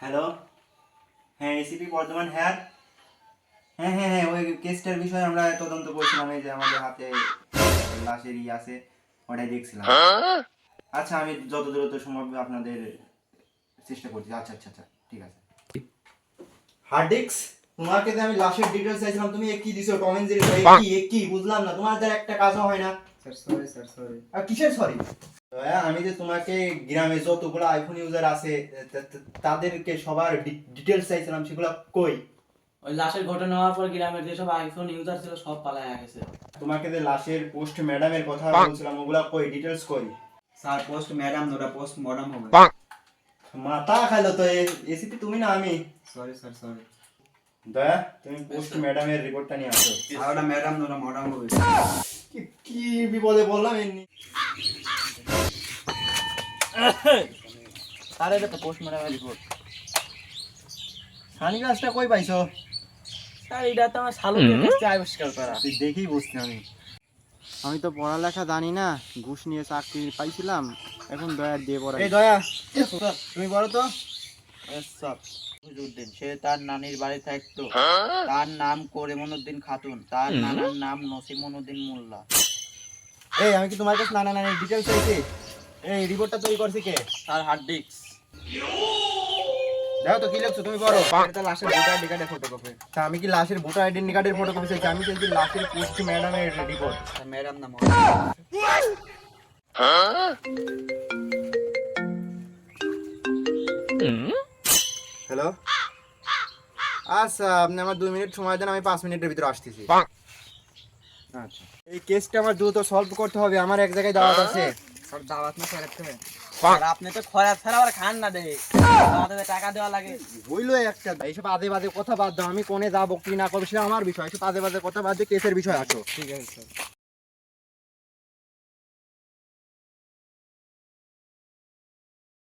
Hello হ্যাঁ ACP Bardhaman হ্যাঁ। হ্যাঁ হ্যাঁ হ্যাঁ ওই কেসটার বিষয়ে আমরা তদন্ত করছিলাম এই যে আমাদের হাতে লাশের ই আছে ওটাই দেখছিলাম। হ্যাঁ? আচ্ছা আমি যত দূরত্ব সম্ভব আপনাদের চেষ্টা করছি। আচ্ছা আচ্ছা আচ্ছা ঠিক আছে। হার্ড ডিস্ক তোমাকে যে আমি লাশের ডিটেলস চাইছিলাম তুমি কি দিছো? টম এন্ড জেরি কি কি? বুঝলাম না। তোমার দ্বারা একটা কাজও হয় না। স্যার সরি স্যার সরি আর কিসের সরি আমি যে তোমাকে গ্রামে যতগুলো আইফোন ইউজার আছে তাদেরকে সবার ডিটেলস চাইছিলাম সেগুলো কই? ওই লাশের ঘটনা হওয়ার পর গ্রামের যেসব আইফোন ইউজার ছিল সব পালায় গেছে। তোমাকে যে লাশের পোস্ট ম্যাডামের কথা বলছিলাম ওগুলা কই? ডিটেলস কই? স্যার পোস্ট ম্যাডাম ওটা পোস্ট মডাম হবে। মাথা খাইলো তো এসিপি তুমি না আমি? সরি স্যার সরি দয়া তুমি পোস্ট ম্যাডামের রিপোর্টটা নিয়ে আসো। আর ওটা ম্যাডাম হবে কি কি বিপদে বললাম এমনি? এটা পোস্ট ম্যাডামের রিপোর্ট সানি গাছটা কই পাইছো? স্যার এটা তো আমার কাছ আবিষ্কার করা। তুই আমি আমি তো পড়ালেখা জানি না ঘুষ নিয়ে চাকরি পাইছিলাম এখন দয়া দিয়ে পড়া এই দয়া তুমি বলো তো। সব উদ্দিন সে তার নানির বাড়ি থাকতো। তার নাম করিমুদ্দিন খাতুন। তার নানার নাম নসিমুদ্দিন মোল্লা। এই আমি কি তোমার কাছে নানা নানি ডিটেলস চাইছি? এই রিপোর্টটা তৈরি করছি কে? তার হার্ড ডিস্ক দেখো তো কি লিখছো তুমি বলো এটা লাস্টে ভোটার টিকেটের ফটোকপি তা আমি কি লাশের ভোটার আইডেন্টি কার্ডের ফটোকপি চাইছি? আমি চাইছি লাশের পোস্ট ম্যাডামের রিপোর্ট ম্যাডাম নাম হ্যালো আচ্ছা আপনি আমার দুই মিনিট সময় দেন আমি পাঁচ মিনিটের ভিতরে আসতেছি। আচ্ছা। এই কেসটা আমার দ্রুত সলভ করতে হবে আমার এক জায়গায় দাওয়াত আছে। স্যার দাওয়াত না স্যার একটা আপনি তো খরা ছাড়া আবার খান না দেখে আমাদের টাকা দেওয়া লাগে। হইল একটা। এইসব আদে বাদে কথা বাদ দাও আমি কোনে যাব কি না করব সেটা আমার বিষয়। এসব আদে বাদে কথা বাদ দিয়ে কেসের বিষয় আসো। ঠিক আছে স্যার